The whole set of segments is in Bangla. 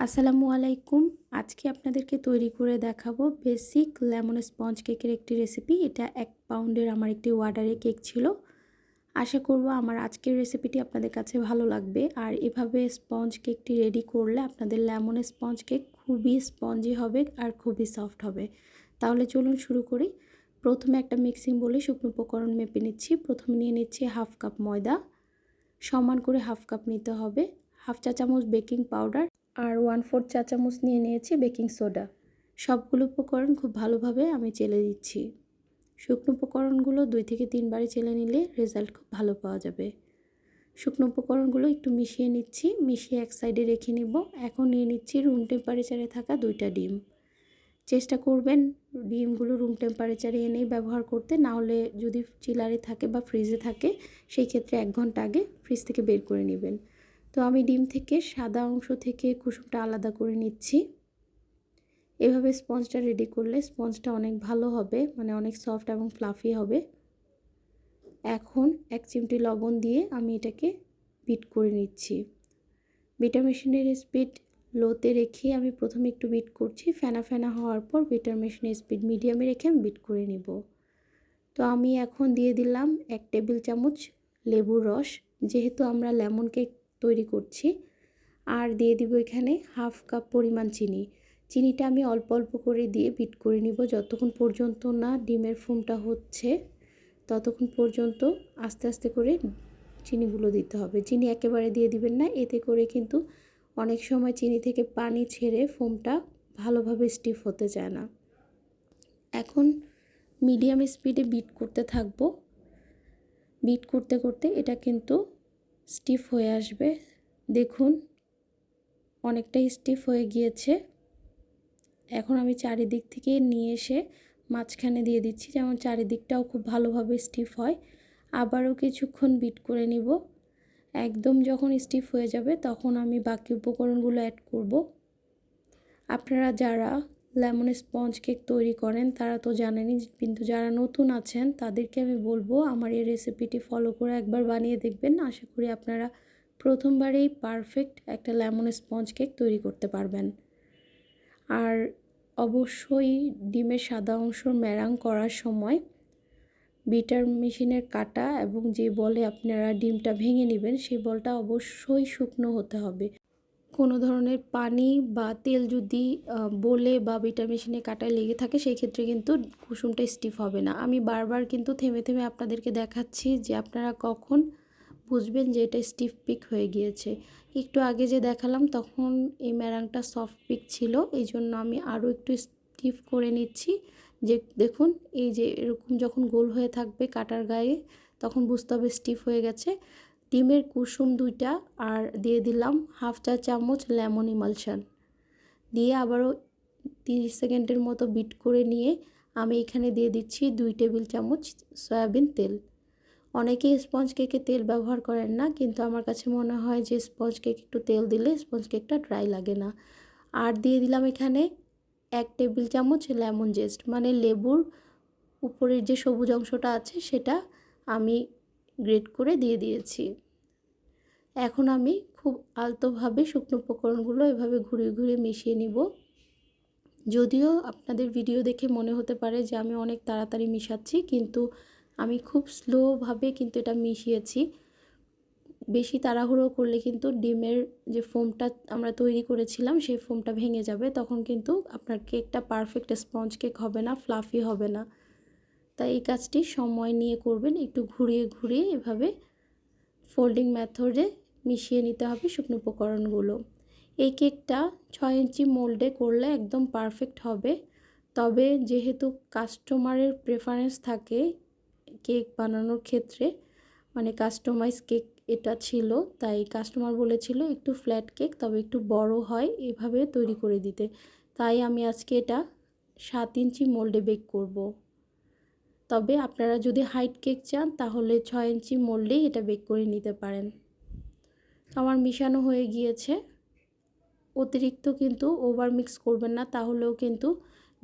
আসসালামু আলাইকুম। আজকে আপনাদেরকে তৈরি করে দেখাবো বেসিক লেমন স্পঞ্জ কেকের একটি রেসিপি। এটা এক পাউন্ডের আমার একটি অর্ডারে কেক ছিল। আশা করব আমার আজকের রেসিপিটি আপনাদের কাছে ভালো লাগবে। আর এভাবে স্পঞ্জ কেকটি রেডি করলে আপনাদের লেমন স্পঞ্জ কেক খুবই স্পঞ্জি হবে আর খুবই সফট হবে। তাহলে চলুন শুরু করি। প্রথমে একটা মিক্সিং বলে শুকনো উপকরণ মেপে নিচ্ছি। প্রথমে নিয়ে নিচ্ছি হাফ কাপ ময়দা। সমান করে হাফ কাপ নিতে হবে। হাফ চা চামচ বেকিং পাউডার। আর ওয়ান ফোর্থ চা চামচ নিয়ে নিয়েছি বেকিং সোডা সবগুলো উপকরণ খুব ভালোভাবে আমি চেলে দিচ্ছি। শুকনো উপকরণগুলো দুই থেকে তিনবারে চেলে নিলে রেজাল্ট খুব ভালো পাওয়া যাবে। শুকনো উপকরণগুলো একটু মিশিয়ে নিচ্ছি, মিশিয়ে এক সাইডে রেখে নিব। এখন নিয়ে নিচ্ছি রুম টেম্পারেচারে থাকা দুইটা ডিম। চেষ্টা করবেন ডিমগুলো রুম টেম্পারেচারে এনেই ব্যবহার করতে, না হলে যদি চিলারে থাকে বা ফ্রিজে থাকে, সেই ক্ষেত্রে এক ঘণ্টা আগে ফ্রিজ থেকে বের করে নেবেন। তো আমি ডিম থেকে সাদা অংশ থেকে কুসুমটা আলাদা করে নিচ্ছি। এভাবে স্পঞ্জটা রেডি করলে স্পঞ্জটা অনেক ভালো হবে মানে অনেক সফট এবং ফ্লাফি হবে। এখন এক চিমটি লবণ দিয়ে আমি এটাকে বিট করে নিচ্ছি। বিটার মেশিনের স্পিড লোতে রেখে আমি প্রথমে একটু বিট করছি। ফেনা ফেনা হওয়ার পর বিটার মেশিনের স্পিড মিডিয়ামে রেখে আমি বিট করে নিব। তো আমি এখন দিয়ে দিলাম এক টেবিল চামচ লেবুর রস। যেহেতু আমরা লেমন কেক তৈরি করছি। আর দিয়ে দিব এখানে হাফ কাপ পরিমাণ চিনি। চিনিটা আমি অল্প অল্প করে দিয়ে বিট করে নিব। যতক্ষণ পর্যন্ত না ডিমের ফুমটা হচ্ছে, ততক্ষণ পর্যন্ত আস্তে আস্তে করে চিনিগুলো দিতে হবে। চিনি একেবারে দিয়ে দিবেন না। এতে করে কিন্তু অনেক সময় চিনি থেকে পানি ছেড়ে ফোমটা ভালোভাবে স্টিফ হতে চায় না। এখন মিডিয়াম স্পিডে বিট করতে থাকব। বিট করতে করতে এটা কিন্তু স্টিফ হয়ে আসবে। দেখুন, অনেকটাই স্টিফ হয়ে গিয়েছে। এখন আমি চারিদিক থেকে নিয়ে এসে মাঝখানে দিয়ে দিচ্ছি, যেমন চারিদিকটাও খুব ভালোভাবে স্টিফ হয়। আবারও কিছুক্ষণ বিট করে নিব। একদম যখন স্টিফ হয়ে যাবে, তখন আমি বাকি উপকরণগুলো অ্যাড করব। আপনারা যারা লেমন স্পঞ্জ কেক তৈরি করেন, তারা তো জানেনই কিন্তু যারা নতুন আছেন তাদেরকে আমি বলব আমার এই রেসিপিটি ফলো করে একবার বানিয়ে দেখবেন। আশা করি আপনারা প্রথমবারেই পারফেক্ট একটা লেমন স্পঞ্জ কেক তৈরি করতে পারবেন। আর অবশ্যই ডিমের সাদা অংশ ম্যারাং করার সময় বিটার মেশিনের কাটা এবং যে বলে আপনারা ডিমটা ভেঙে নেবেন সেই বলটা অবশ্যই শুকনো হতে হবে। কোনো ধরনের পানি বা তেল যদি বলে বা বিটার মেশিনে কাটায় লেগে থাকে, সেই ক্ষেত্রে কিন্তু কুসুমটা স্টিফ হবে না। আমি বারবার কিন্তু থেমে থেমে আপনাদেরকে দেখাচ্ছি যে আপনারা কখন বুঝবেন যে এটা স্টিফ পিক হয়ে গিয়েছে। একটু আগে যে দেখালাম, তখন এই ম্যারাংটা সফট পিক ছিল। এই জন্য আমি আরও একটু স্টিফ করে নিচ্ছি। যে দেখুন, এই যে এরকম যখন গোল হয়ে থাকবে কাটার গায়ে, তখন বুঝতে হবে স্টিফ হয়ে গেছে। ডিমের কুসুম দুইটা আর দিয়ে দিলাম হাফ চা চামচ লেমন ইমালশান। দিয়ে আবারও তিরিশ সেকেন্ডের মতো বিট করে নিয়ে আমি এখানে দিয়ে দিচ্ছি দুই টেবিল চামচ সয়াবিন তেল। অনেকেই স্পঞ্জ কেকে তেল ব্যবহার করেন না, কিন্তু আমার কাছে মনে হয় যে স্পঞ্জ কেক একটু তেল দিলে স্পঞ্জ কেকটা ড্রাই লাগে না। আর দিয়ে দিলাম এখানে এক টেবিল চামচ লেমন জেস্ট মানে লেবুর উপরের যে সবুজ অংশটা আছে সেটা আমি গ্রেট করে দিয়ে দিয়েছি। এখন আমি খুব আলতোভাবে শুকনো উপকরণগুলো এভাবে ঘুরিয়ে ঘুরিয়ে মিশিয়ে নিব। যদিও আপনাদের ভিডিও দেখে মনে হতে পারে যে আমি অনেক তাড়াতাড়ি মিশাচ্ছি, কিন্তু আমি খুব স্লোভাবে কিন্তু এটা মিশিয়েছি। বেশি তাড়াহুড়ো করলে কিন্তু ডিমের যে ফোমটা আমরা তৈরি করেছিলাম, সেই ফোমটা ভেঙে যাবে, তখন কিন্তু আপনার কেকটা পারফেক্ট স্পঞ্জ কেক হবে না ফ্লাফি হবে না। তাই এই কাজটি সময় নিয়ে করবেন। একটু ঘুরিয়ে ঘুরিয়ে এভাবে ফোল্ডিং মেথডে মিশিয়ে নিতে হবে শুকনো উপকরণগুলো। এই কেকটা ছয় ইঞ্চি মোল্ডে করলে একদম পারফেক্ট হবে। তবে যেহেতু কাস্টমারের প্রেফারেন্স থাকে কেক বানানোর ক্ষেত্রে মানে কাস্টমাইজ কেক এটা ছিল, তাই কাস্টমার বলেছিল একটু ফ্ল্যাট কেক, তবে একটু বড় হয় এভাবে তৈরি করে দিতে। তাই আমি আজকে এটা সাত ইঞ্চি মোল্ডে বেক করব। তবে আপনারা যদি হাইট কেক চান, তাহলে ছয় ইঞ্চি মোল্ডেই এটা বেক করে নিতে পারেন। আমার মিশানো হয়ে গিয়েছে। অতিরিক্ত কিন্তু ওভার মিক্স করবেন না, তাহলেও কিন্তু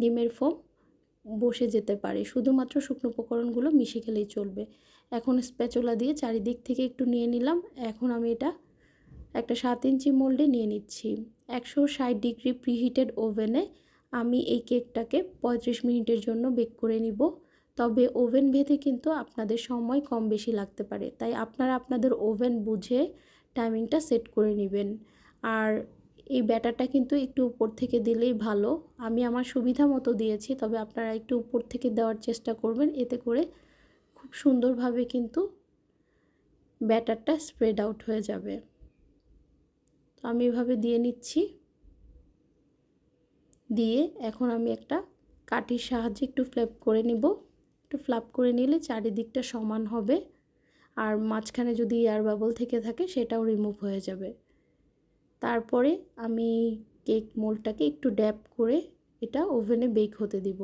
ডিমের ফোম বসে যেতে পারে। শুধুমাত্র শুকনো উপকরণগুলো মিশে গেলেই চলবে। এখন স্প্যাচোলা দিয়ে চারিদিক থেকে একটু নিয়ে নিলাম। এখন আমি এটা একটা সাত ইঞ্চি মোল্ডে নিয়ে নিচ্ছি। একশো ষাট ডিগ্রি প্রিহিটেড ওভেনে আমি এই কেকটাকে পঁয়ত্রিশ মিনিটের জন্য বেক করে নিব। তবে ওভেন ভেদে কিন্তু আপনাদের সময় কম বেশি লাগতে পারে। তাই আপনারা আপনাদের ওভেন বুঝে টাইমিংটা সেট করে নেবেন। আর এই ব্যাটারটা কিন্তু একটু উপর থেকে দিলেই ভালো। আমি আমার সুবিধা মতো দিয়েছি, তবে আপনারা একটু উপর থেকে দেওয়ার চেষ্টা করবেন। এতে করে খুব সুন্দরভাবে কিন্তু ব্যাটারটা স্প্রেড আউট হয়ে যাবে। তো আমি এভাবে দিয়ে নিচ্ছি। দিয়ে এখন আমি একটা কাঠির সাহায্যে একটু ফ্ল্যাপ করে নিব। একটু ফ্লাপ করে নিলে চারিদিকটা সমান হবে। আর মাঝখানে যদি এয়ার বাবল থেকে থাকে, সেটাও রিমুভ হয়ে যাবে। তারপরে আমি কেক মোলটাকে একটু ড্যাপ করে এটা ওভেনে বেক হতে দিব।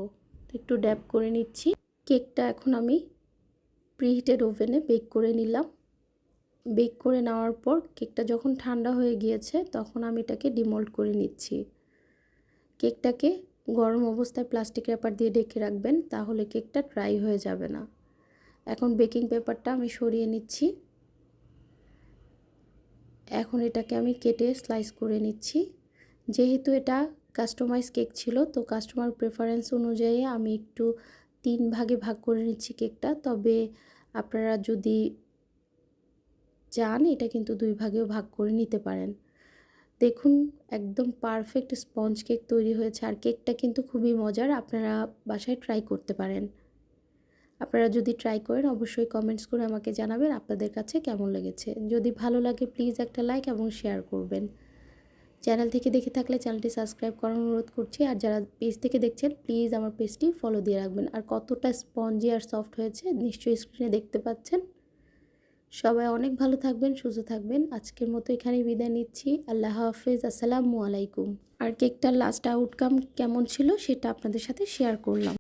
একটু ড্যাপ করে নিচ্ছি। কেকটা এখন আমি প্রিহিটেড ওভেনে বেক করে নিলাম। বেক করে নেওয়ার পর কেকটা যখন ঠান্ডা হয়ে গিয়েছে, তখন আমি এটাকে ডিমোল্ড করে নিচ্ছি। কেকটাকে গরম অবস্থায় প্লাস্টিক র্যাপার দিয়ে ডেকে রাখবেন, তাহলে কেকটা ড্রাই হয়ে যাবে না। এখন বেকিং পেপারটা আমি সরিয়ে নিচ্ছি। এখন এটাকে আমি কেটে স্লাইস করে নিচ্ছি। যেহেতু এটা কাস্টমাইজ কেক ছিল, তো কাস্টমার প্রেফারেন্স অনুযায়ী আমি একটু তিন ভাগে ভাগ করে নিচ্ছি কেকটা তবে আপনারা যদি চান, এটা কিন্তু দুই ভাগেও ভাগ করে নিতে পারেন। দেখুন, একদম পারফেক্ট স্পঞ্জ কেক তৈরি হয়েছে। আর কেকটা কিন্তু খুবই মজার, আপনারা বাসায় ট্রাই করতে পারেন। আপনারা যদি ট্রাই করেন, অবশ্যই কমেন্টস করে আমাকে জানাবেন আপনাদের কাছে কেমন লেগেছে। যদি ভালো লাগে প্লিজ একটা লাইক এবং শেয়ার করবেন। চ্যানেল থেকে দেখে থাকলে চ্যানেলটি সাবস্ক্রাইব করার অনুরোধ করছি। আর যারা পেজ থেকে দেখছেন প্লিজ আমার পেজটি ফলো দিয়ে রাখবেন। আর কতটা স্পঞ্জি আর সফট হয়েছে, নিশ্চয়ই স্ক্রিনে দেখতে পাচ্ছেন। সবাই অনেক ভালো থাকবেন, সুস্থ থাকবেন। আজকের মতো এখানেই বিদায় নিচ্ছি। আল্লাহ হাফেজ, আসসালামু আলাইকুম। আর কেকটার লাস্ট আউটকাম কেমন ছিল সেটা আপনাদের সাথে শেয়ার করলাম।